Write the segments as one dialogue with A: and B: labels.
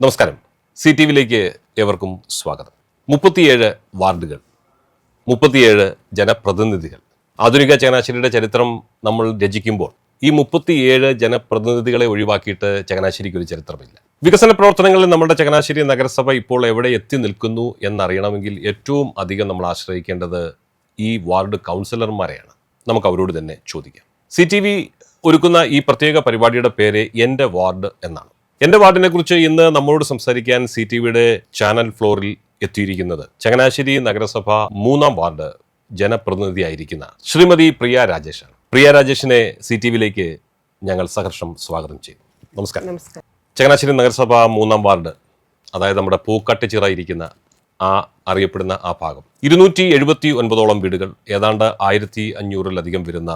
A: നമസ്കാരം. C T വിയിലേക്ക് ഏവർക്കും സ്വാഗതം. മുപ്പത്തിയേഴ് വാർഡുകൾ മുപ്പത്തിയേഴ് ജനപ്രതിനിധികൾ. ആധുനിക ചങ്ങനാശ്ശേരിയുടെ ചരിത്രം നമ്മൾ രചിക്കുമ്പോൾ ഈ മുപ്പത്തിയേഴ് ജനപ്രതിനിധികളെ ഒഴിവാക്കിയിട്ട് ചങ്ങനാശ്ശേരിക്ക് ഒരു ചരിത്രമില്ല. വികസന പ്രവർത്തനങ്ങളിൽ നമ്മുടെ ചങ്ങനാശ്ശേരി നഗരസഭ ഇപ്പോൾ എവിടെ എത്തി നിൽക്കുന്നു എന്നറിയണമെങ്കിൽ ഏറ്റവും അധികം നമ്മൾ ആശ്രയിക്കേണ്ടത് ഈ വാർഡ് കൗൺസിലർമാരെയാണ്. നമുക്ക് അവരോട് തന്നെ ചോദിക്കാം. സി ഒരുക്കുന്ന ഈ പ്രത്യേക പരിപാടിയുടെ പേര് എന്റെ വാർഡ് എന്നാണ്. എന്റെ വാർഡിനെ കുറിച്ച് ഇന്ന് നമ്മളോട് സംസാരിക്കാൻ സി ടി വിയുടെ ചാനൽ ഫ്ലോറിൽ എത്തിയിരിക്കുന്നത് ചങ്ങനാശ്ശേരി നഗരസഭ മൂന്നാം വാർഡ് ജനപ്രതിനിധിയായിരിക്കുന്ന ശ്രീമതി പ്രിയ രാജേഷാണ് പ്രിയ രാജേഷിനെ സി ടി വിയിലേക്ക് ഞങ്ങൾ സഹർഷം സ്വാഗതം ചെയ്യും നമസ്കാരം.
B: നമസ്കാരം.
A: ചങ്ങനാശ്ശേരി നഗരസഭ മൂന്നാം വാർഡ് അതായത് നമ്മുടെ പൂക്കട്ടിച്ചിറ ഇരിക്കുന്ന ആ അറിയപ്പെടുന്ന ആ ഭാഗം. ഇരുന്നൂറ്റി എഴുപത്തി ഒൻപതോളം വീടുകൾ ഏതാണ്ട് ആയിരത്തി അഞ്ഞൂറിലധികം വരുന്ന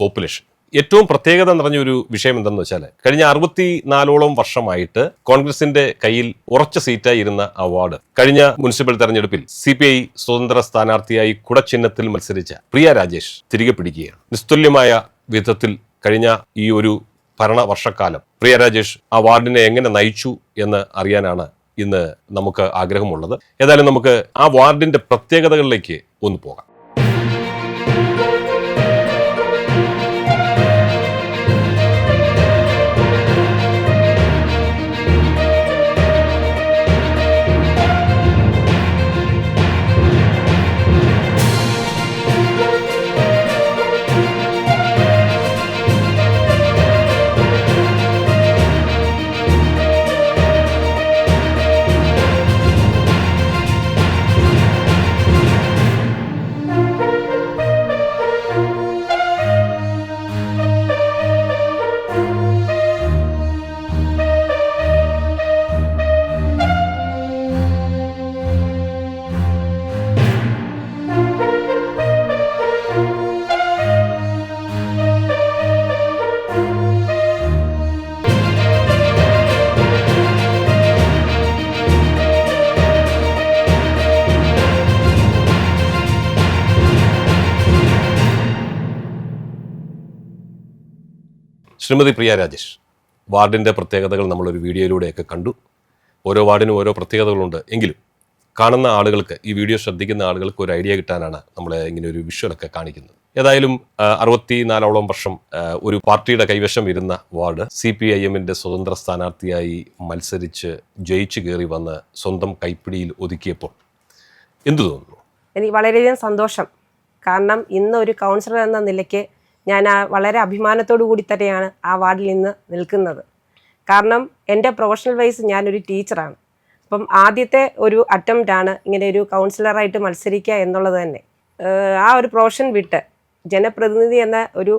A: പോപ്പുലേഷൻ. ഏറ്റവും പ്രത്യേകത നിറഞ്ഞ ഒരു വിഷയം എന്തെന്ന് വെച്ചാൽ കഴിഞ്ഞ അറുപത്തി നാലോളം വർഷമായിട്ട് കോൺഗ്രസിന്റെ കയ്യിൽ ഉറച്ച സീറ്റായിരുന്ന അവാർഡ് കഴിഞ്ഞ മുനിസിപ്പൽ തെരഞ്ഞെടുപ്പിൽ സി പി ഐ സ്വതന്ത്ര സ്ഥാനാർത്ഥിയായി കുടച്ചിഹ്നത്തിൽ മത്സരിച്ച പ്രിയ രാജേഷ് തിരികെ പിടിക്കുകയാണ്. നിസ്തുല്യമായ വിധത്തിൽ കഴിഞ്ഞ ഈ ഒരു ഭരണ വർഷക്കാലം പ്രിയ രാജേഷ് ആ വാർഡിനെ എങ്ങനെ നയിച്ചു എന്ന് അറിയാനാണ് ഇന്ന് നമുക്ക് ആഗ്രഹമുള്ളത്. ഏതായാലും നമുക്ക് ആ വാർഡിന്റെ പ്രത്യേകതകളിലേക്ക് ഒന്ന് പോകാം. ശ്രീമതി പ്രിയ രാജേഷ് വാർഡിന്റെ പ്രത്യേകതകൾ നമ്മളൊരു വീഡിയോയിലൂടെയൊക്കെ കണ്ടു. ഓരോ വാർഡിനും ഓരോ പ്രത്യേകതകളുണ്ട്. എങ്കിലും കാണുന്ന ആളുകൾക്ക് ഈ വീഡിയോ ശ്രദ്ധിക്കുന്ന ആളുകൾക്ക് ഒരു ഐഡിയ കിട്ടാനാണ് നമ്മൾ ഇങ്ങനെ ഒരു വിഷ്വലൊക്കെ കാണിക്കുന്നത്. ഏതായാലും അറുപത്തി നാലോളം വർഷം ഒരു പാർട്ടിയുടെ കൈവശം ഇരുന്ന വാർഡ് സി പി ഐ എമ്മിന്റെ സ്വതന്ത്ര സ്ഥാനാർത്ഥിയായി മത്സരിച്ച് ജയിച്ചു കയറി വന്ന് സ്വന്തം കൈപ്പിടിയിൽ ഒതുക്കിയപ്പോൾ എന്തു തോന്നുന്നു?
B: എനിക്ക് വളരെയധികം സന്തോഷം. കാരണം ഇന്ന് ഒരു കൗൺസിലർ എന്ന നിലയ്ക്ക് ഞാൻ ആ വളരെ അഭിമാനത്തോടു കൂടി തന്നെയാണ് ആ വാർഡിൽ നിന്ന് നിൽക്കുന്നത്. കാരണം എന്റെ പ്രൊഫഷണൽ വൈസ് ഞാനൊരു ടീച്ചറാണ്. അപ്പം ആദ്യത്തെ ഒരു അറ്റംപ്റ്റ് ആണ് ഇങ്ങനെ ഒരു കൗൺസിലറായിട്ട് മത്സരിക്കുക എന്നുള്ളത് തന്നെ. ആ ഒരു പ്രൊഫഷൻ വിട്ട് ജനപ്രതിനിധി എന്ന ഒരു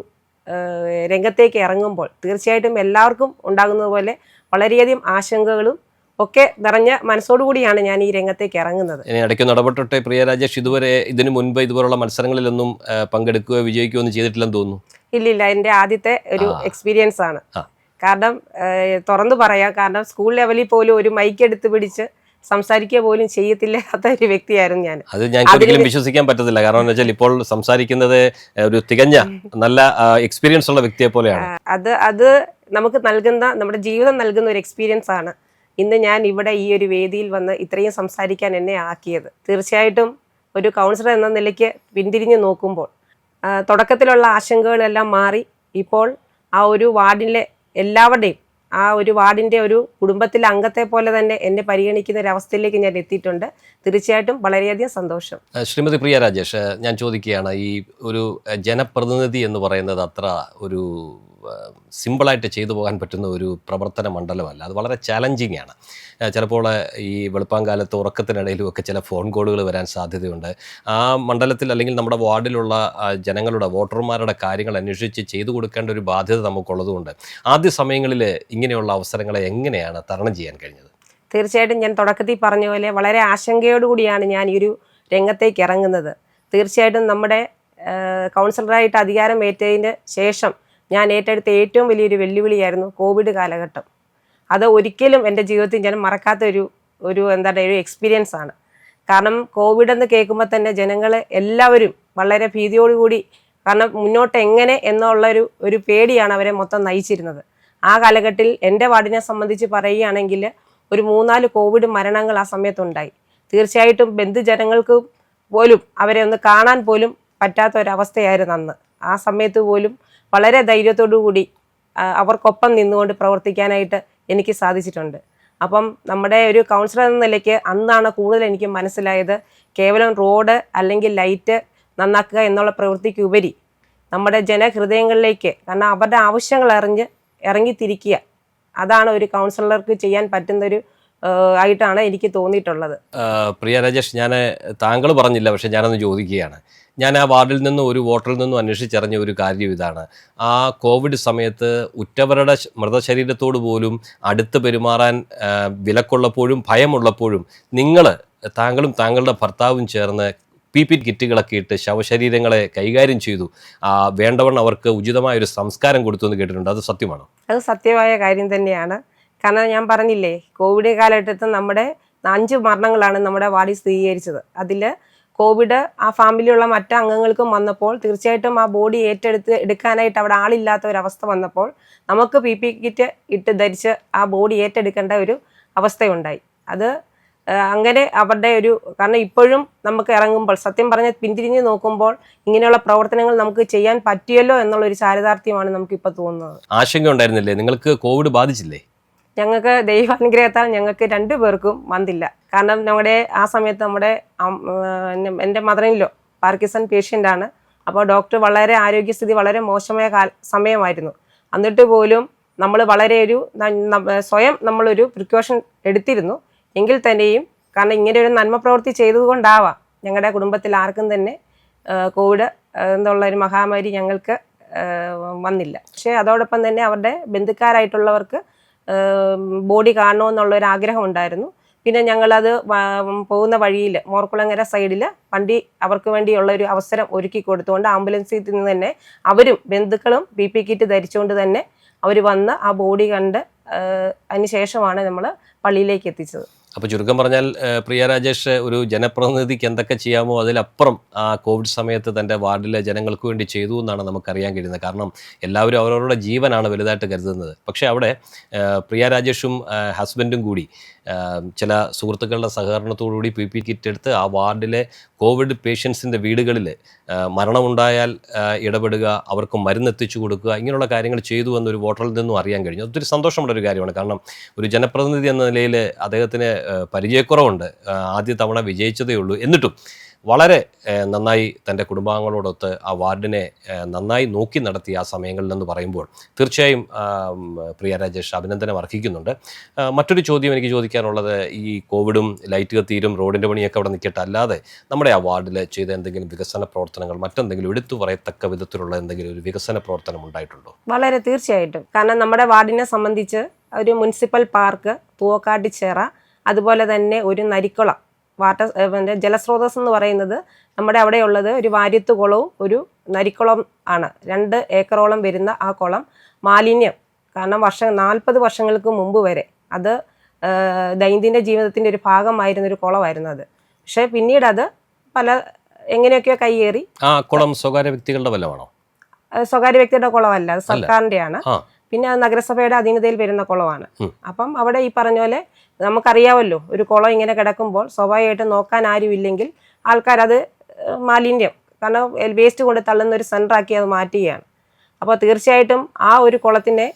B: രംഗത്തേക്ക് ഇറങ്ങുമ്പോൾ തീർച്ചയായിട്ടും എല്ലാവർക്കും ഉണ്ടാകുന്നതുപോലെ വളരെയധികം ആശങ്കകളും ഒക്കെ നിറഞ്ഞ മനസ്സോടുകൂടിയാണ് ഞാൻ ഈ രംഗത്തേക്ക് ഇറങ്ങുന്നത്.
A: ഇടയ്ക്ക് നടപെട്ടോട്ടെ പ്രിയ രാജേഷ് ഇതുവരെ ഇതിനു മുൻപ് ഇതുപോലുള്ള മത്സരങ്ങളിലൊന്നും പങ്കെടുക്കുകയോ വിജയിക്കുകയോ ഒന്നും ചെയ്തിട്ടില്ലെന്ന് തോന്നുന്നു?
B: ഇല്ലില്ല എന്റെ ആദ്യത്തെ ഒരു എക്സ്പീരിയൻസ് ആണ്. കാരണം തുറന്നു പറയാം കാരണം സ്കൂൾ ലെവലിൽ പോലും ഒരു മൈക്ക് എടുത്ത് പിടിച്ച് സംസാരിക്കുക പോലും ചെയ്യത്തില്ലാത്ത ഒരു വ്യക്തിയായിരുന്നു ഞാൻ.
A: അത് ഞാൻ ഒരിക്കലും വിശ്വസിക്കാൻ പറ്റത്തില്ല. കാരണം എന്ന് വെച്ചാൽ ഇപ്പോൾ സംസാരിക്കുന്നത് ഒരു തികഞ്ഞ നല്ല എക്സ്പീരിയൻസ് ഉള്ള വ്യക്തിയെ പോലെയാണ്.
B: അത് അത് നമുക്ക് നൽകുന്ന നമ്മുടെ ജീവിതം നൽകുന്ന ഒരു എക്സ്പീരിയൻസ് ആണ്. ഇന്ന് ഞാൻ ഇവിടെ ഈ ഒരു വേദിയിൽ വന്ന് ഇത്രയും സംസാരിക്കാൻ എന്നെ ആക്കിയത്. തീർച്ചയായിട്ടും ഒരു കൗൺസിലർ എന്ന നിലയ്ക്ക് പിന്തിരിഞ്ഞ് നോക്കുമ്പോൾ തുടക്കത്തിലുള്ള ആശങ്കകളെല്ലാം മാറി ഇപ്പോൾ ആ ഒരു വാർഡിലെ എല്ലാവരുടെയും ആ ഒരു വാർഡിന്റെ ഒരു കുടുംബത്തിലെ അംഗത്തെ പോലെ തന്നെ എന്നെ പരിഗണിക്കുന്ന ഒരു അവസ്ഥയിലേക്ക് ഞാൻ എത്തിയിട്ടുണ്ട്. തീർച്ചയായിട്ടും വളരെയധികം സന്തോഷം.
A: ശ്രീമതി പ്രിയ രാജേഷ് ഞാൻ ചോദിക്കുകയാണ് ഈ ഒരു ജനപ്രതിനിധി എന്ന് പറയുന്നത് അത്ര ഒരു സിമ്പിളായിട്ട് ചെയ്തു പോകാൻ പറ്റുന്ന ഒരു പ്രവർത്തന മണ്ഡലമല്ല. അത് വളരെ ചാലഞ്ചിങ് ആണ് ചിലപ്പോൾ ഈ വെളുപ്പാങ്കാലത്ത് ഉറക്കത്തിനിടയിലും ഒക്കെ ചില ഫോൺ കോളുകൾ വരാൻ സാധ്യതയുണ്ട്. ആ മണ്ഡലത്തിൽ അല്ലെങ്കിൽ നമ്മുടെ വാർഡിലുള്ള ജനങ്ങളുടെ വോട്ടർമാരുടെ കാര്യങ്ങൾ അന്വേഷിച്ച് ചെയ്തു കൊടുക്കേണ്ട ഒരു ബാധ്യത നമുക്കുള്ളതുകൊണ്ട് ആദ്യ സമയങ്ങളിൽ ഇങ്ങനെയുള്ള അവസരങ്ങളെ എങ്ങനെയാണ് തരണം ചെയ്യാൻ കഴിഞ്ഞത്?
B: തീർച്ചയായിട്ടും ഞാൻ തുടക്കത്തിൽ പറഞ്ഞ പോലെ വളരെ ആശങ്കയോടുകൂടിയാണ് ഞാൻ ഈ ഒരു രംഗത്തേക്ക് ഇറങ്ങുന്നത്. തീർച്ചയായിട്ടും നമ്മുടെ കൗൺസിലറായിട്ട് അധികാരം ഏറ്റതിന് ശേഷം ഞാൻ ഏറ്റെടുത്ത ഏറ്റവും വലിയൊരു വെല്ലുവിളിയായിരുന്നു കോവിഡ് കാലഘട്ടം. അത് ഒരിക്കലും എന്റെ ജീവിതത്തിൽ ഞാൻ മറക്കാത്ത ഒരു ഒരു എന്താ പറയുക ഒരു എക്സ്പീരിയൻസ് ആണ്. കാരണം കോവിഡ് എന്ന് കേൾക്കുമ്പോൾ തന്നെ ജനങ്ങൾ എല്ലാവരും വളരെ ഭീതിയോടുകൂടി കാരണം മുന്നോട്ട് എങ്ങനെ എന്നുള്ള ഒരു ഒരു പേടിയാണ് അവരെ മൊത്തം നയിച്ചിരുന്നത്. ആ കാലഘട്ടത്തിൽ എന്റെ വാർഡിനെ സംബന്ധിച്ച് പറയുകയാണെങ്കിൽ ഒരു മൂന്നാൽ കോവിഡ് മരണങ്ങൾ ആ സമയത്തുണ്ടായി. തീർച്ചയായിട്ടും ബന്ധുജനങ്ങൾക്ക് പോലും അവരെ ഒന്ന് കാണാൻ പോലും പറ്റാത്ത ഒരവസ്ഥയായിരുന്നു അന്ന്. ആ സമയത്ത് പോലും വളരെ ധൈര്യത്തോടു കൂടി അവർക്കൊപ്പം നിന്നുകൊണ്ട് പ്രവർത്തിക്കാനായിട്ട് എനിക്ക് സാധിച്ചിട്ടുണ്ട്. അപ്പം നമ്മുടെ ഒരു കൗൺസിലർ എന്ന നിലയ്ക്ക് അന്നാണ് കൂടുതൽ എനിക്ക് മനസ്സിലായത് കേവലം റോഡ് അല്ലെങ്കിൽ ലൈറ്റ് നന്നാക്കുക എന്നുള്ള പ്രവൃത്തിക്ക് ഉപരി നമ്മുടെ ജനഹൃദയങ്ങളിലേക്ക് കാരണം അവരുടെ ആവശ്യങ്ങൾ അറിഞ്ഞ് ഇറങ്ങിത്തിരിക്കുക. അതാണ് ഒരു കൗൺസിലർക്ക് ചെയ്യാൻ പറ്റുന്നൊരു ആയിട്ടാണ് എനിക്ക് തോന്നിയിട്ടുള്ളത്.
A: പ്രിയ രാജേഷ് ഞാൻ താങ്കൾ പറഞ്ഞില്ല പക്ഷെ ഞാനൊന്ന് ചോദിക്കുകയാണ്. ഞാൻ ആ വാർഡിൽ നിന്നും ഒരു വോട്ടറിൽ നിന്നും അന്വേഷിച്ചറിഞ്ഞ ഒരു കാര്യം ഇതാണ്. ആ കോവിഡ് സമയത്ത് ഉറ്റവരുടെ മൃതശരീരത്തോട് പോലും അടുത്ത് പെരുമാറാൻ വിലക്കുള്ളപ്പോഴും ഭയമുള്ളപ്പോഴും നിങ്ങൾ താങ്കളും താങ്കളുടെ ഭർത്താവും ചേർന്ന് പി പി കിറ്റുകളൊക്കെ ഇട്ട് ശവശരീരങ്ങളെ കൈകാര്യം ചെയ്തു. ആ, വേണ്ടവണ്ണം അവർക്ക് ഉചിതമായ ഒരു സംസ്കാരം കൊടുത്തു എന്ന് കേട്ടിട്ടുണ്ട്. അത് സത്യമാണോ?
B: അത് സത്യമായ കാര്യം തന്നെയാണ്. കാരണം ഞാൻ പറഞ്ഞില്ലേ കോവിഡ് കാലഘട്ടത്തിൽ നമ്മുടെ അഞ്ച് മരണങ്ങളാണ് നമ്മുടെ വാർഡിൽ സ്ഥിരീകരിച്ചത്. അതിൽ കോവിഡ് ആ ഫാമിലിയുള്ള മറ്റു അംഗങ്ങൾക്കും വന്നപ്പോൾ തീർച്ചയായിട്ടും ആ ബോഡി ഏറ്റെടുത്ത് എടുക്കാനായിട്ട് അവിടെ ആളില്ലാത്ത അവസ്ഥ വന്നപ്പോൾ നമുക്ക് പി പി കിറ്റ് ഇട്ട് ധരിച്ച് ആ ബോഡി ഏറ്റെടുക്കേണ്ട ഒരു അവസ്ഥയുണ്ടായി. അത് അങ്ങനെ അവരുടെ ഒരു കാരണം ഇപ്പോഴും നമുക്ക് ഇറങ്ങുമ്പോൾ സത്യം പറഞ്ഞ് പിന്തിരിഞ്ഞ് നോക്കുമ്പോൾ ഇങ്ങനെയുള്ള പ്രവർത്തനങ്ങൾ നമുക്ക് ചെയ്യാൻ പറ്റിയല്ലോ എന്നുള്ള ഒരു ചാരിതാർത്ഥ്യമാണ് നമുക്ക് ഇപ്പൊ തോന്നുന്നത്.
A: ആശങ്ക ഉണ്ടായിരുന്നില്ലേ? നിങ്ങൾക്ക് കോവിഡ് ബാധിച്ചില്ലേ?
B: ഞങ്ങൾക്ക് ദൈവാനുഗ്രഹത്താൽ ഞങ്ങൾക്ക് രണ്ടു പേർക്കും വന്നില്ല കാരണം നമ്മുടെ ആ സമയത്ത് നമ്മുടെ എന്റെ മദറിനിലോ പാർക്കിസൺ പേഷ്യന്റ് ആണ് അപ്പോൾ ഡോക്ടർ വളരെ ആരോഗ്യസ്ഥിതി വളരെ മോശമായ കാല സമയമായിരുന്നു. എന്നിട്ട് പോലും നമ്മൾ വളരെ ഒരു സ്വയം നമ്മളൊരു പ്രിക്കോഷൻ എടുത്തിരുന്നു. എങ്കിൽ തന്നെയും കാരണം ഇങ്ങനെ ഒരു നന്മ പ്രവൃത്തി ചെയ്തതുകൊണ്ടാവാം ഞങ്ങളുടെ കുടുംബത്തിൽ ആർക്കും തന്നെ കോവിഡ് എന്നുള്ള ഒരു മഹാമാരി ഞങ്ങൾക്ക് വന്നില്ല. പക്ഷേ അതോടൊപ്പം തന്നെ അവരുടെ ബന്ധുക്കാരായിട്ടുള്ളവർക്ക് ബോഡി കാണണമെന്നുള്ള ഒരു ആഗ്രഹം ഉണ്ടായിരുന്നു പിന്നെ ഞങ്ങളത് പോകുന്ന വഴിയിൽ മോർക്കുളങ്ങര സൈഡിൽ വണ്ടി അവർക്ക് വേണ്ടിയുള്ള ഒരു അവസരം ഒരുക്കി കൊടുത്തുകൊണ്ട് ആംബുലൻസിൽ നിന്ന് തന്നെ അവരും ബന്ധുക്കളും പി പി കിറ്റ് ധരിച്ചുകൊണ്ട് തന്നെ അവർ വന്ന് ആ ബോഡി കണ്ട് അതിന് ശേഷമാണ് നമ്മൾ പള്ളിയിലേക്ക് എത്തിച്ചത്.
A: അപ്പോൾ ചുരുക്കം പറഞ്ഞാൽ പ്രിയ രാജേഷ് ഒരു ജനപ്രതിനിധിക്ക് എന്തൊക്കെ ചെയ്യാമോ അതിലപ്പുറം ആ കോവിഡ് സമയത്ത് തന്റെ വാർഡിലെ ജനങ്ങൾക്ക് വേണ്ടി ചെയ്തു എന്നാണ് നമുക്കറിയാൻ കഴിയുന്നത്. കാരണം എല്ലാവരും അവരവരുടെ ജീവനാണ് വലുതായിട്ട് കരുതുന്നത്. പക്ഷേ അവിടെ പ്രിയ രാജേഷും ഹസ്ബൻഡും കൂടി ചില സുഹൃത്തുക്കളുടെ സഹകരണത്തോടുകൂടി പി പി കിറ്റ് എടുത്ത് ആ വാർഡിലെ കോവിഡ് പേഷ്യൻസിന്റെ വീടുകളിൽ മരണമുണ്ടായാൽ ഇടപെടുക അവർക്ക് മരുന്ന് എത്തിച്ചു കൊടുക്കുക ഇങ്ങനെയുള്ള കാര്യങ്ങൾ ചെയ്തു എന്നൊരു വോട്ടറിൽ നിന്നും അറിയാൻ കഴിഞ്ഞു. അതൊരു സന്തോഷമുള്ള ഒരു കാര്യമാണ്. കാരണം ഒരു ജനപ്രതിനിധി എന്ന നിലയിൽ അദ്ദേഹത്തിന് പരിചയക്കുറവുണ്ട്. ആദ്യ തവണ വിജയിച്ചതേ ഉള്ളൂ. എന്നിട്ടും വളരെ നന്നായി തന്റെ കുടുംബാംഗങ്ങളോടൊത്ത് ആ വാർഡിനെ നന്നായി നോക്കി നടത്തിയ ആ സമയങ്ങളിൽ എന്ന് പറയുമ്പോൾ തീർച്ചയായും പ്രിയ രാജേഷ് അഭിനന്ദനം അർഹിക്കുന്നുണ്ട്. മറ്റൊരു ചോദ്യം എനിക്ക് ചോദിക്കാനുള്ളത് ഈ കോവിഡും ലൈറ്റ് കത്തീരും റോഡിന്റെ പണിയൊക്കെ അവിടെ നിൽക്കട്ടെ. അല്ലാതെ നമ്മുടെ ആ വാർഡിൽ ചെയ്ത എന്തെങ്കിലും വികസന പ്രവർത്തനങ്ങൾ മറ്റെന്തെങ്കിലും എടുത്തു പറയത്തക്ക വിധത്തിലുള്ള എന്തെങ്കിലും ഒരു വികസന പ്രവർത്തനം ഉണ്ടായിട്ടുണ്ടോ?
B: വളരെ തീർച്ചയായിട്ടും. കാരണം നമ്മുടെ വാർഡിനെ സംബന്ധിച്ച് ഒരു മുനിസിപ്പൽ പാർക്ക് പൂവക്കാട്ടിച്ചേറ അതുപോലെ തന്നെ ഒരു നരിക്കുളം. വാട്ടർ ജലസ്രോതസ് എന്ന് പറയുന്നത് നമ്മുടെ അവിടെയുള്ളത് ഒരു വാര്യത്ത് കുളവും ഒരു നരിക്കുളം ആണ്. രണ്ട് ഏക്കറോളം വരുന്ന ആ കുളം മാലിന്യം. കാരണം വർഷം നാൽപ്പത് വർഷങ്ങൾക്ക് മുമ്പ് വരെ അത് ദൈനംദിന ജീവിതത്തിന്റെ ഒരു ഭാഗമായിരുന്ന ഒരു കുളമായിരുന്നു അത്. പക്ഷേ പിന്നീട് അത് പല എങ്ങനെയൊക്കെയോ കൈയേറി
A: ആ കുളം സ്വകാര്യ വ്യക്തികളുടെ വല്ലതാണോ
B: ഏഹ് സ്വകാര്യ വ്യക്തിയുടെ കുളമല്ല അത്
A: സർക്കാരിന്റെയാണ്.
B: പിന്നെ നഗരസഭയുടെ അധീനതയിൽ വരുന്ന കുളമാണ്. അപ്പം അവിടെ ഈ പറഞ്ഞ പോലെ നമുക്കറിയാമല്ലോ ഒരു കുളം ഇങ്ങനെ കിടക്കുമ്പോൾ സ്വാഭാവികമായിട്ടും നോക്കാൻ ആരും ഇല്ലെങ്കിൽ ആൾക്കാരത് മാലിന്യം കാരണം വേസ്റ്റ് കൊണ്ട് തള്ളുന്ന ഒരു സെന്ററാക്കി അത് മാറ്റുകയാണ്. അപ്പോൾ തീർച്ചയായിട്ടും ആ ഒരു കുളത്തിനെ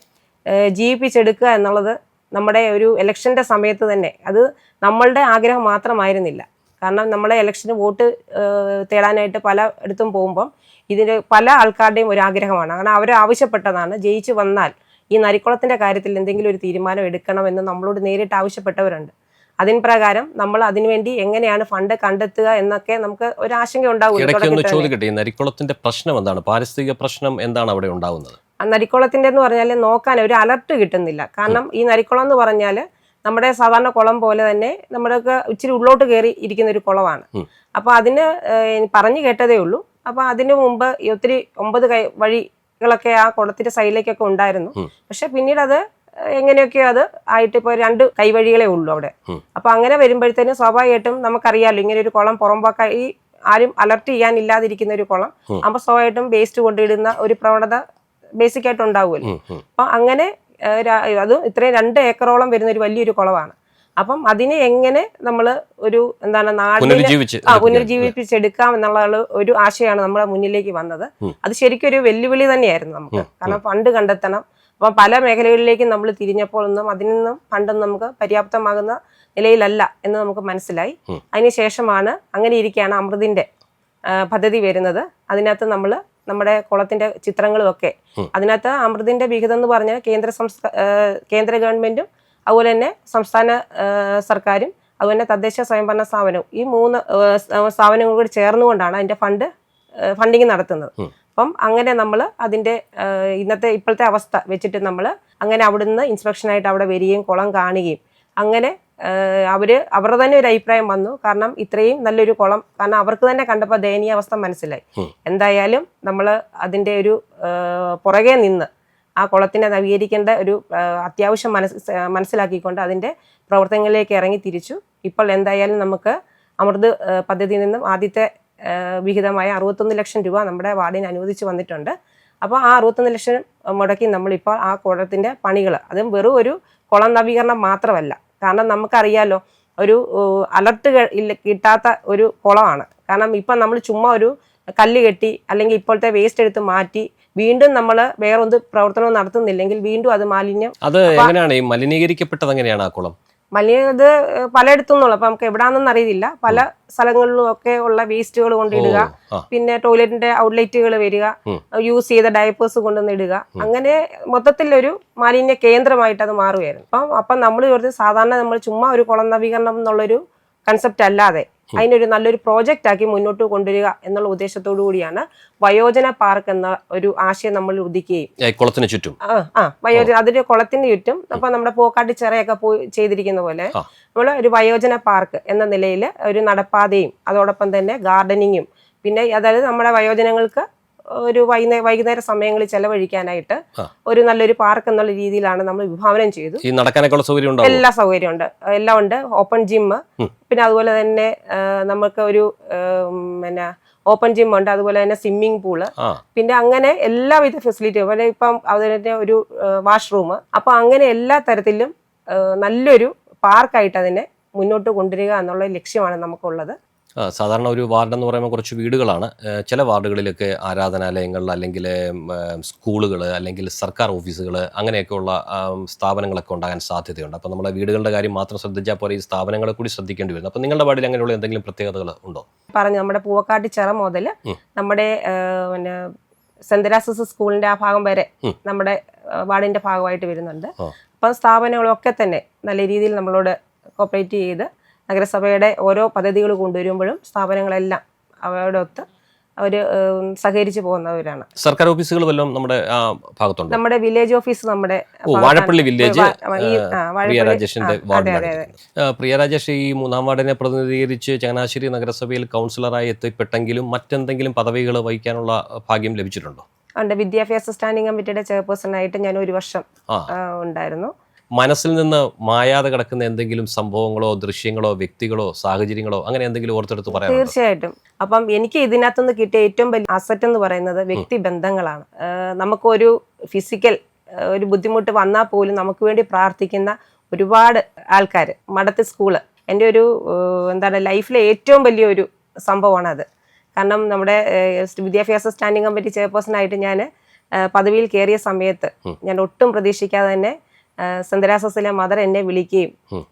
B: ജീവിപ്പിച്ചെടുക്കുക എന്നുള്ളത് നമ്മുടെ ഒരു ഇലക്ഷന്റെ സമയത്ത് തന്നെ. അത് നമ്മളുടെ ആഗ്രഹം മാത്രമായിരുന്നില്ല. കാരണം നമ്മളെ ഇലക്ഷന് വോട്ട് തേടാനായിട്ട് പല ഇടത്തും പോകുമ്പം ഇതിന് പല ആൾക്കാരുടെയും ഒരു ആഗ്രഹമാണ്. കാരണം അവർ ആവശ്യപ്പെട്ടതാണ്. ജയിച്ചു വന്നാൽ ഈ നരിക്കുളത്തിന്റെ കാര്യത്തിൽ എന്തെങ്കിലും ഒരു തീരുമാനം എടുക്കണമെന്ന് നമ്മളോട് നേരിട്ട് ആവശ്യപ്പെട്ടവരുണ്ട്. അതിൻ പ്രകാരം നമ്മൾ അതിനുവേണ്ടി എങ്ങനെയാണ് ഫണ്ട് കണ്ടെത്തുക എന്നൊക്കെ നമുക്ക് ഒരു ആശങ്ക
A: ഈ നരിക്കുളത്തിന്റെ പ്രശ്നം എന്താണ്? പാരിസ്ഥിതിക പ്രശ്നം എന്താണ് അവിടെ ഉണ്ടാവുന്നത്?
B: ആ നരിക്കുളത്തിന്റെ എന്ന് പറഞ്ഞാൽ നോക്കാൻ ഒരു അലർട്ട് കിട്ടുന്നില്ല. കാരണം ഈ നരിക്കുളം എന്ന് പറഞ്ഞാൽ നമ്മുടെ സാധാരണ കുളം പോലെ തന്നെ നമ്മുടെയൊക്കെ ഇച്ചിരി ഉള്ളോട്ട് കയറി ഇരിക്കുന്ന ഒരു കുളമാണ്. അപ്പോൾ അതിന് പറഞ്ഞു കേട്ടതേ ഉള്ളൂ. അപ്പോൾ അതിനു മുമ്പ് ഒത്തിരി ഒമ്പത് കൈ വഴികളൊക്കെ ആ കുളത്തിന്റെ സൈഡിലേക്കൊക്കെ ഉണ്ടായിരുന്നു. പക്ഷെ പിന്നീട് അത് എങ്ങനെയൊക്കെയോ അത് ആയിട്ട് ഇപ്പോൾ രണ്ട് കൈവഴികളേ ഉള്ളൂ അവിടെ.
A: അപ്പൊ
B: അപ്പോൾ അങ്ങനെ വരുമ്പോഴത്തേനും സ്വാഭാവികമായിട്ടും നമുക്കറിയാലോ ഇങ്ങനെ ഒരു കുളം പുറമ്പോക്കായി ആരും അലർട്ട് ചെയ്യാനില്ലാതിരിക്കുന്ന ഒരു കുളം.
A: അപ്പൊ
B: അപ്പോൾ സ്വാഭാവികമായിട്ടും വേസ്റ്റ് കൊണ്ടിടുന്ന ഒരു പ്രവണത ബേസിക് ആയിട്ട് ഉണ്ടാവുമല്ലോ. അപ്പം അങ്ങനെ അതും ഇത്രയും രണ്ട് ഏക്കറോളം വരുന്ന ഒരു വലിയൊരു കുളമാണ്. അപ്പം അതിനെ എങ്ങനെ നമ്മൾ ഒരു എന്താണ് നാടിനെ ആ പുനർജീവിപ്പിച്ചെടുക്കാം എന്നുള്ള ഒരു ആശയമാണ് നമ്മുടെ മുന്നിലേക്ക് വന്നത്. അത് ശരിക്കും ഒരു വെല്ലുവിളി തന്നെയായിരുന്നു നമുക്ക്. കാരണം ഫണ്ട് കണ്ടെത്തണം. അപ്പം പല മേഖലകളിലേക്കും നമ്മൾ തിരിഞ്ഞപ്പോൾ ഒന്നും അതിൽ നിന്നും ഫണ്ടൊന്നും നമുക്ക് പര്യാപ്തമാകുന്ന നിലയിലല്ല എന്ന് നമുക്ക് മനസ്സിലായി. അതിനുശേഷമാണ് അങ്ങനെ ഇരിക്കുകയാണ് അമൃതിന്റെ പദ്ധതി വരുന്നത്. അതിനകത്ത് നമ്മൾ നമ്മുടെ കുളത്തിന്റെ ചിത്രങ്ങളും ഒക്കെ. അതിനകത്ത് അമൃതിന്റെ വിഹിതം എന്ന് പറഞ്ഞാൽ കേന്ദ്ര സംസ്ഥ കേന്ദ്ര ഗവൺമെന്റും അതുപോലെ തന്നെ സംസ്ഥാന സർക്കാരും അതുപോലെ തന്നെ തദ്ദേശ സ്വയംഭരണ സ്ഥാപനവും ഈ മൂന്ന് സ്ഥാപനങ്ങളും കൂടി ചേർന്നുകൊണ്ടാണ് അതിന്റെ ഫണ്ട് ഫണ്ടിങ് നടത്തുന്നത്. അപ്പം അങ്ങനെ നമ്മൾ അതിന്റെ ഇന്നത്തെ ഇപ്പോഴത്തെ അവസ്ഥ വെച്ചിട്ട് നമ്മൾ അങ്ങനെ അവിടുന്ന് ഇൻസ്പെക്ഷനായിട്ട് അവിടെ വരികയും കുളം കാണുകയും അങ്ങനെ അവർ അവർ അവരുടെ തന്നെ ഒരു അഭിപ്രായം വന്നു. കാരണം ഇത്രയും നല്ലൊരു കുളം കാരണം അവർക്ക് തന്നെ കണ്ടപ്പോൾ ദയനീയ അവസ്ഥ മനസ്സിലായി. എന്തായാലും നമ്മൾ അതിന്റെ ഒരു പുറകെ നിന്ന് ആ കുളത്തിനെ നവീകരിക്കേണ്ട ഒരു അത്യാവശ്യം മനസ് മനസ്സിലാക്കിക്കൊണ്ട് അതിന്റെ പ്രവർത്തനങ്ങളിലേക്ക് ഇറങ്ങി തിരിച്ചു. ഇപ്പോൾ എന്തായാലും നമുക്ക് അമൃത് പദ്ധതിയിൽ നിന്നും ആദ്യത്തെ വിഹിതമായ അറുപത്തൊന്ന് ലക്ഷം രൂപ നമ്മുടെ വാർഡിന് അനുവദിച്ച് വന്നിട്ടുണ്ട്. അപ്പോൾ ആ അറുപത്തൊന്ന് ലക്ഷം മുടക്കി നമ്മളിപ്പോൾ ആ കുളത്തിന്റെ പണികൾ അതും വെറും ഒരു കുളം നവീകരണം മാത്രമല്ല. കാരണം നമുക്കറിയാലോ ഒരു അലർട്ട് കിട്ടാത്ത ഒരു കുളമാണ്. കാരണം ഇപ്പം നമ്മൾ ചുമ്മാ ഒരു കല്ല് കെട്ടി അല്ലെങ്കിൽ ഇപ്പോഴത്തെ വേസ്റ്റ് എടുത്ത് മാറ്റി വീണ്ടും നമ്മൾ വേറൊന്ന് പ്രവർത്തനം നടത്തുന്നില്ലെങ്കിൽ വീണ്ടും അത് മാലിന്യം
A: അത് എങ്ങനെയാണ്? ഈ മലിനീകരിക്കപ്പെട്ടത് എങ്ങനെയാണ് ആ കുളം?
B: മലിനത് പലയിടത്തു നിന്നുള്ള അപ്പം നമുക്ക് എവിടാണെന്ന് അറിയില്ല പല സ്ഥലങ്ങളിലും ഒക്കെ ഉള്ള വേസ്റ്റുകൾ കൊണ്ടിടുക പിന്നെ ടോയ്ലറ്റിന്റെ ഔട്ട്ലെറ്റുകൾ വരിക. യൂസ് ചെയ്ത ഡയപ്പേഴ്സ് കൊണ്ടുവന്ന് ഇടുക. അങ്ങനെ മൊത്തത്തിലൊരു മാലിന്യ കേന്ദ്രമായിട്ട് അത് മാറുകയായിരുന്നു. അപ്പം അപ്പം നമ്മൾ ചോദിച്ചത് സാധാരണ നമ്മൾ ചുമ്മാ ഒരു കുളം നവീകരണം എന്നുള്ളൊരു കൺസെപ്റ്റ് അല്ലാതെ അതിനൊരു നല്ലൊരു പ്രോജക്റ്റ് ആക്കി മുന്നോട്ട് കൊണ്ടുവരിക എന്നുള്ള ഉദ്ദേശത്തോടു കൂടിയാണ് വയോജന പാർക്ക് എന്ന ഒരു ആശയം നമ്മൾ ഉദിക്കുകയും.
A: കുളത്തിന് ചുറ്റും.
B: ആ വയോജന അതിന്റെ കുളത്തിന് ചുറ്റും. അപ്പൊ നമ്മുടെ പോക്കാട്ടി ചിറയൊക്കെ പോയി ചെയ്തിരിക്കുന്ന പോലെ. നമ്മൾ ഒരു വയോജന പാർക്ക് എന്ന നിലയിൽ ഒരു നടപ്പാതയും അതോടൊപ്പം തന്നെ ഗാർഡനിങ്ങും. പിന്നെ അതായത് നമ്മുടെ വയോജനങ്ങൾക്ക് ഒരു വൈകുന്നേര വൈകുന്നേര സമയങ്ങളിൽ ചെലവഴിക്കാനായിട്ട്. ഒരു നല്ലൊരു പാർക്ക് എന്നുള്ള രീതിയിലാണ് നമ്മൾ വിഭാവനം ചെയ്തു.
A: ഈ ഉള്ള സൗകര്യം ഉണ്ട്
B: എല്ലാ സൗകര്യമുണ്ട് എല്ലാം ഉണ്ട്. Open gym. പിന്നെ അതുപോലെ തന്നെ നമുക്ക് ഒരു പിന്നെ ഓപ്പൺ ജിം ഉണ്ട്. അതുപോലെ തന്നെ സ്വിമ്മിംഗ്
A: പൂൾ.
B: പിന്നെ അങ്ങനെ എല്ലാവിധ ഫെസിലിറ്റിയും. അതുപോലെ ഇപ്പം അതിന്റെ ഒരു വാഷ്റൂം. അപ്പോൾ അങ്ങനെ എല്ലാ തരത്തിലും നല്ലൊരു പാർക്കായിട്ട് അതിനെ മുന്നോട്ട് കൊണ്ടുവരിക എന്നുള്ള ലക്ഷ്യമാണ് നമുക്കുള്ളത്.
A: സാധാരണ ഒരു വാർഡ് എന്ന് പറയുമ്പോൾ കുറച്ച് വീടുകളാണ്. ചില വാർഡുകളിലൊക്കെ ആരാധനാലയങ്ങൾ അല്ലെങ്കിൽ സ്കൂളുകൾ അല്ലെങ്കിൽ സർക്കാർ ഓഫീസുകൾ അങ്ങനെയൊക്കെയുള്ള സ്ഥാപനങ്ങളൊക്കെ ഉണ്ടാകാൻ സാധ്യതയുണ്ട്. അപ്പോൾ നമ്മുടെ വീടുകളുടെ കാര്യം മാത്രം ശ്രദ്ധിച്ചാൽ പോലെ ഈ സ്ഥാപനങ്ങളെ കൂടി ശ്രദ്ധിക്കേണ്ടി വരുന്നു അപ്പോൾ നിങ്ങളുടെ വാർഡിൽ അങ്ങനെയുള്ള എന്തെങ്കിലും പ്രത്യേകതകൾ ഉണ്ടോ?
B: പറഞ്ഞു നമ്മുടെ പൂവക്കാട്ടി ചിറ മുതൽ നമ്മുടെ പിന്നെ സെന്റ് തെരാസസ് സ്കൂളിന്റെ ആ ഭാഗം വരെ നമ്മുടെ വാർഡിന്റെ ഭാഗമായിട്ട് വരുന്നുണ്ട്. അപ്പം സ്ഥാപനങ്ങളൊക്കെ തന്നെ നല്ല രീതിയിൽ നമ്മളോട് കോപ്പറേറ്റ് ചെയ്ത് നഗരസഭയുടെ ഓരോ പദ്ധതികൾ കൊണ്ടുവരുമ്പോഴും സ്ഥാപനങ്ങളെല്ലാം അവരോടൊത്ത് അവർ സഹകരിച്ച് പോകുന്നവരാണ്.
A: സർക്കാർ ഓഫീസുകൾ വല്ലതും നമ്മുടെ ഭാഗത്തുണ്ട്?
B: നമ്മുടെ വില്ലേജ് ഓഫീസ് നമ്മുടെ
A: വാഴപ്പള്ളി വില്ലേജ് പ്രിയ രാജേഷിന്റെ രാജേഷ് ഈ മൂന്നാം വാർഡിനെ പ്രതിനിധീകരിച്ച് ചങ്ങനാശ്ശേരി നഗരസഭയിൽ കൗൺസിലറായി എത്തിപ്പെട്ടെങ്കിലും മറ്റെന്തെങ്കിലും പദവികൾ വഹിക്കാനുള്ള ഭാഗ്യം ലഭിച്ചിട്ടുണ്ടോ?
B: ഉണ്ട്. വിദ്യാഭ്യാസ സ്റ്റാൻഡിംഗ് കമ്മിറ്റിയുടെ ചെയർപേഴ്സൺ ആയിട്ട് ഞാൻ ഒരു വർഷം ഉണ്ടായിരുന്നു.
A: മനസ്സിൽ നിന്ന് മായാതെ കിടക്കുന്ന എന്തെങ്കിലും സംഭവങ്ങളോ ദൃശ്യങ്ങളോ വ്യക്തികളോ സാഹചര്യങ്ങളോ അങ്ങനെ എന്തെങ്കിലും ഓർത്തെടുത്ത് പറയാം
B: തീർച്ചയായിട്ടും. അപ്പം എനിക്ക് ഇതിനകത്തുനിന്ന് കിട്ടിയ ഏറ്റവും വലിയ അസറ്റ് എന്ന് പറയുന്നത് വ്യക്തി ബന്ധങ്ങളാണ്. നമുക്കൊരു ഫിസിക്കൽ ഒരു ബുദ്ധിമുട്ട് വന്നാൽ പോലും നമുക്ക് വേണ്ടി പ്രാർത്ഥിക്കുന്ന ഒരുപാട് ആൾക്കാർ മഠത്തെ സ്കൂൾ എന്റെ ഒരു എന്താണ് ലൈഫിലെ ഏറ്റവും വലിയൊരു സംഭവമാണ് അത്. കാരണം നമ്മുടെ വിദ്യാഭ്യാസ സ്റ്റാൻഡിംഗ് കമ്മിറ്റി ചെയർപേഴ്സൺ ആയിട്ട് ഞാൻ പദവിയിൽ കയറിയ സമയത്ത്. ഞാൻ ഒട്ടും പ്രതീക്ഷിക്കാതെ തന്നെ ആ, സസിലെ മദർ എന്നെ വിളിക്കുകയും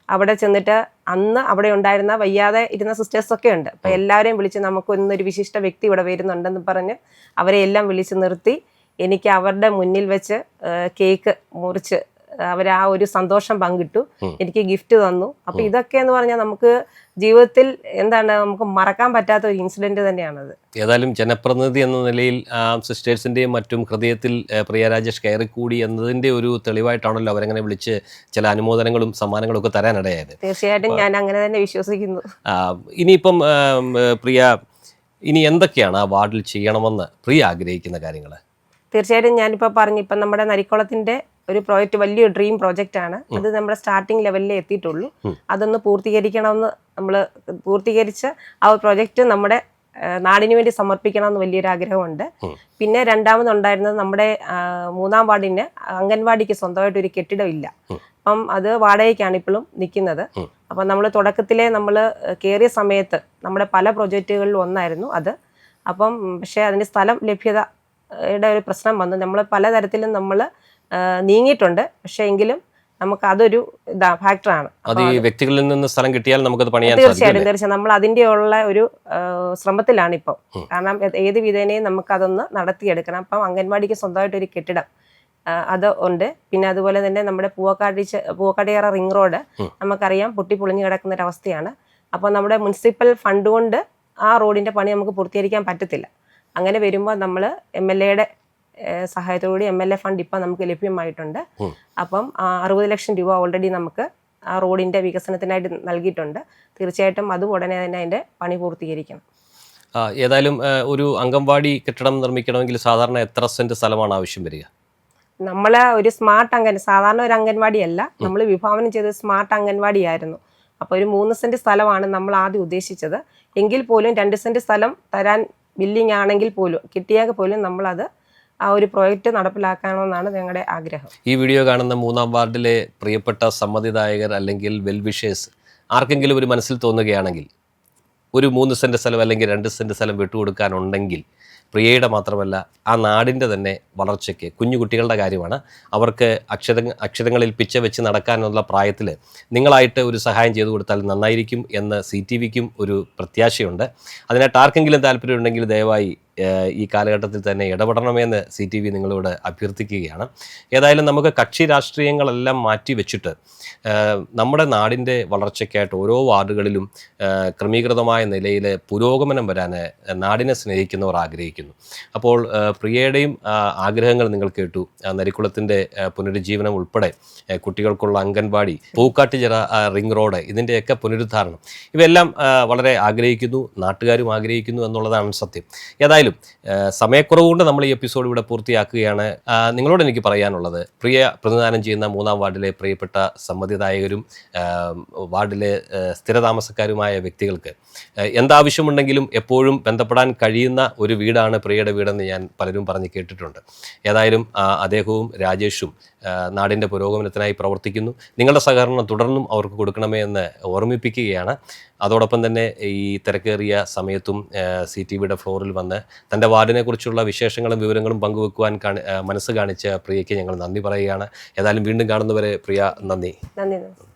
B: അവിടെ ചെന്നിട്ട് അന്ന് അവിടെ ഉണ്ടായിരുന്ന വയ്യാതെ ഇരുന്ന സിസ്റ്റേഴ്സ് ഒക്കെ ഉണ്ട്. അപ്പൊ എല്ലാവരെയും വിളിച്ച് നമുക്ക് ഇന്നൊരു വിശിഷ്ട വ്യക്തി ഇവിടെ വരുന്നുണ്ടെന്ന് പറഞ്ഞ് അവരെ എല്ലാം വിളിച്ച് നിർത്തി. എനിക്ക് അവരുടെ മുന്നിൽ വെച്ച് കേക്ക് മുറിച്ച് അവർ ആ ഒരു സന്തോഷം പങ്കിട്ടു. എനിക്ക് ഗിഫ്റ്റ് തന്നു. അപ്പൊ ഇതൊക്കെ എന്ന് പറഞ്ഞാൽ നമുക്ക് ജീവിതത്തിൽ എന്താണ് നമുക്ക് മറക്കാൻ പറ്റാത്ത ഒരു ഇൻസിഡന്റ് തന്നെയാണത്.
A: ഏതായാലും ജനപ്രതിനിധി എന്ന നിലയിൽ ആ, സിസ്റ്റേഴ്സിന്റെയും മറ്റും ഹൃദയത്തിൽ പ്രിയ രാജേഷ് കയറിക്കൂടി എന്നതിന്റെ ഒരു തെളിവായിട്ടാണല്ലോ അവരങ്ങനെ വിളിച്ച് ചില അനുമോദനങ്ങളും സമ്മാനങ്ങളും ഒക്കെ തരാനിടയായത്.
B: തീർച്ചയായിട്ടും ഞാൻ അങ്ങനെ തന്നെ വിശ്വസിക്കുന്നു.
A: ഇനിയിപ്പം പ്രിയ ഇനി എന്തൊക്കെയാണ് ആ വാർഡിൽ ചെയ്യണമെന്ന് പ്രിയ ആഗ്രഹിക്കുന്ന കാര്യങ്ങൾ
B: തീർച്ചയായിട്ടും ഞാനിപ്പോൾ പറഞ്ഞു ഇപ്പം നമ്മുടെ നരിക്കുളത്തിന്റെ ഒരു പ്രോജക്റ്റ് വലിയ ഡ്രീം പ്രോജക്റ്റ് ആണ്. അത് നമ്മുടെ സ്റ്റാർട്ടിംഗ് ലെവലിലേ എത്തിയിട്ടുള്ളൂ. അതൊന്ന് പൂർത്തീകരിക്കണമെന്ന് നമ്മൾ പൂർത്തീകരിച്ച് ആ ഒരു പ്രോജക്റ്റ് നമ്മുടെ നാടിനു വേണ്ടി സമർപ്പിക്കണമെന്ന് വലിയൊരു ആഗ്രഹമുണ്ട്. പിന്നെ രണ്ടാമതുണ്ടായിരുന്നത് നമ്മുടെ മൂന്നാം വാർഡിന് അംഗൻവാടിക്ക് സ്വന്തമായിട്ട് ഒരു കെട്ടിടം ഇല്ല അപ്പം അത് വാടകയ്ക്കാണ് ഇപ്പോഴും നിൽക്കുന്നത്. അപ്പം നമ്മൾ തുടക്കത്തിലെ നമ്മൾ കയറിയ സമയത്ത് നമ്മുടെ പല പ്രൊജക്റ്റുകളിലും ഒന്നായിരുന്നു അത്. അപ്പം പക്ഷേ അതിന് സ്ഥലം ലഭ്യതയുടെ ഒരു പ്രശ്നം വന്നു. നമ്മൾ പലതരത്തിലും നമ്മൾ നീങ്ങിയിട്ടുണ്ട്. പക്ഷേ എങ്കിലും നമുക്ക് അതൊരു ഇതാ ഫാക്ടറാണ്
A: അത് ഈ വ്യക്തികളിൽ നിന്ന് സ്ഥലം കിട്ടിയാൽ നമുക്കത് പണിയാൻ
B: തീർച്ചയായിട്ടും തീർച്ചയായും നമ്മൾ അതിന്റെ ഉള്ള ഒരു ശ്രമത്തിലാണ് ഇപ്പോൾ കാരണം ഏത് വിധേനയും നമുക്കതൊന്ന് നടത്തിയെടുക്കണം. അപ്പം അംഗൻവാടിക്ക് സ്വന്തമായിട്ടൊരു കെട്ടിടം അത് ഉണ്ട്. പിന്നെ അതുപോലെ തന്നെ നമ്മുടെ പൂവക്കാടി പൂവക്കാടിയറ റിംഗ് റോഡ് നമുക്കറിയാം പൊട്ടി പൊളിഞ്ഞു കിടക്കുന്ന ഒരു അവസ്ഥയാണ്. അപ്പോൾ നമ്മുടെ മുനിസിപ്പൽ ഫണ്ട് കൊണ്ട് ആ റോഡിന്റെ പണി നമുക്ക് പൂർത്തീകരിക്കാൻ പറ്റത്തില്ല. അങ്ങനെ വരുമ്പോൾ നമ്മൾ എം എൽ എയുടെ സഹായത്തോടുകൂടി എം എൽ എ ഫണ്ട് ഇപ്പം നമുക്ക് ലഭ്യമായിട്ടുണ്ട്. അപ്പം അറുപത് ലക്ഷം രൂപ ഓൾറെഡി നമുക്ക് ആ റോഡിന്റെ വികസനത്തിനായിട്ട് നൽകിയിട്ടുണ്ട്. തീർച്ചയായിട്ടും അതും ഉടനെ തന്നെ അതിന്റെ പണി പൂർത്തീകരിക്കണം.
A: ഏതായാലും ഒരു അംഗൻവാടി കെട്ടിടം നിർമ്മിക്കണമെങ്കിൽ സാധാരണ എത്ര സെന്റ് സ്ഥലമാണ് ആവശ്യം വരിക?
B: നമ്മൾ ഒരു സ്മാർട്ട് അംഗൻ സാധാരണ ഒരു അംഗൻവാടി അല്ല. നമ്മൾ വിഭാവനം ചെയ്തത് സ്മാർട്ട് അംഗൻവാടി ആയിരുന്നു. അപ്പോൾ ഒരു മൂന്ന് സെന്റ് സ്ഥലമാണ് നമ്മൾ ആദ്യം ഉദ്ദേശിച്ചത്. എങ്കിൽ പോലും രണ്ട് സെന്റ് സ്ഥലം തരാൻ ബില്ലിംഗ് ആണെങ്കിൽ പോലും കിട്ടിയാൽ പോലും നമ്മളത് ആ ഒരു പ്രോജക്റ്റ് നടപ്പിലാക്കണമെന്നാണ് ഞങ്ങളുടെ ആഗ്രഹം.
A: ഈ വീഡിയോ കാണുന്ന മൂന്നാം വാർഡിലെ പ്രിയപ്പെട്ട സമ്മതിദായകർ അല്ലെങ്കിൽ വെൽവിഷേഴ്സ് ആർക്കെങ്കിലും ഒരു മനസ്സിൽ തോന്നുകയാണെങ്കിൽ ഒരു മൂന്ന് സെന്റ് സ്ഥലം അല്ലെങ്കിൽ രണ്ട് സെന്റ് സ്ഥലം വിട്ടുകൊടുക്കാനുണ്ടെങ്കിൽ പ്രിയയുടെ മാത്രമല്ല ആ നാടിന്റെ തന്നെ വളർച്ചയ്ക്ക് കുഞ്ഞു കുട്ടികളുടെ കാര്യമാണ്. അവർക്ക് അക്ഷര അക്ഷരങ്ങളിൽ പിച്ച വെച്ച് നടക്കാനുള്ള പ്രായത്തിൽ നിങ്ങളായിട്ട് ഒരു സഹായം ചെയ്തു കൊടുത്താൽ നന്നായിരിക്കും എന്ന് സി ടി വിക്കും ഒരു പ്രത്യാശയുണ്ട്. അതിനായിട്ട് ആർക്കെങ്കിലും താല്പര്യമുണ്ടെങ്കിൽ ദയവായി ഈ കാലഘട്ടത്തിൽ തന്നെ ഇടപെടണമെന്ന് സി ടി വി നിങ്ങളോട് അഭ്യർത്ഥിക്കുകയാണ്. ഏതായാലും നമുക്ക് കക്ഷി രാഷ്ട്രീയങ്ങളെല്ലാം മാറ്റി വെച്ചിട്ട് നമ്മുടെ നാടിന്റെ വളർച്ചയ്ക്കായിട്ട് ഓരോ വാർഡുകളിലും ക്രമീകൃതമായ നിലയിൽ പുരോഗമനം വരാൻ നാടിനെ സ്നേഹിക്കുന്നവർ ആഗ്രഹിക്കുന്നു. അപ്പോൾ പ്രിയയുടെയും ആഗ്രഹങ്ങൾ നിങ്ങൾ കേട്ടു. നരിക്കുളത്തിന്റെ പുനരുജ്ജീവനം ഉൾപ്പെടെ കുട്ടികൾക്കുള്ള അംഗൻവാടി ജറ റിംഗ് റോഡ് ഇതിന്റെയൊക്കെ പുനരുദ്ധാരണം ഇവയെല്ലാം വളരെ ആഗ്രഹിക്കുന്നു നാട്ടുകാരും ആഗ്രഹിക്കുന്നു എന്നുള്ളതാണ് സത്യം. ഏതായാലും ആ, സമയക്കുറവ് കൊണ്ട് നമ്മൾ ഈ എപ്പിസോഡ് ഇവിടെ പൂർത്തിയാക്കുകയാണ്. നിങ്ങളോട് എനിക്ക് പറയാനുള്ളത് പ്രിയ പ്രതിദാനം ചെയ്യുന്ന മൂന്നാം വാർഡിലെ പ്രിയപ്പെട്ട സമ്മതിദായകരും വാർഡിലെ സ്ഥിരതാമസക്കാരുമായ വ്യക്തികൾക്ക് എന്താവശ്യമുണ്ടെങ്കിലും എപ്പോഴും ബന്ധപ്പെടാൻ കഴിയുന്ന ഒരു വീടാണ് പ്രിയയുടെ വീടെന്ന് ഞാൻ പലരും പറഞ്ഞ് കേട്ടിട്ടുണ്ട്. ഏതായാലും അദ്ദേഹവും രാജേഷും നാടിന്റെ പുരോഗമനത്തിനായി പ്രവർത്തിക്കുന്നു. നിങ്ങളുടെ സഹകരണം തുടർന്നും അവർക്ക് കൊടുക്കണമേ എന്ന് ഓർമ്മിപ്പിക്കുകയാണ്. അതോടൊപ്പം തന്നെ ഈ തിരക്കേറിയ സമയത്തും സി ടി വിയുടെ ഫ്ലോറിൽ വന്ന് തന്റെ വാർഡിനെ കുറിച്ചുള്ള വിശേഷങ്ങളും വിവരങ്ങളും പങ്കുവെക്കുവാൻ കാണി മനസ്സ് കാണിച്ച പ്രിയയ്ക്ക് ഞങ്ങൾ നന്ദി പറയുകയാണ്. ഏതായാലും വീണ്ടും കാണുന്നവരെ പ്രിയ നന്ദി.
B: നന്ദി നന്ദി.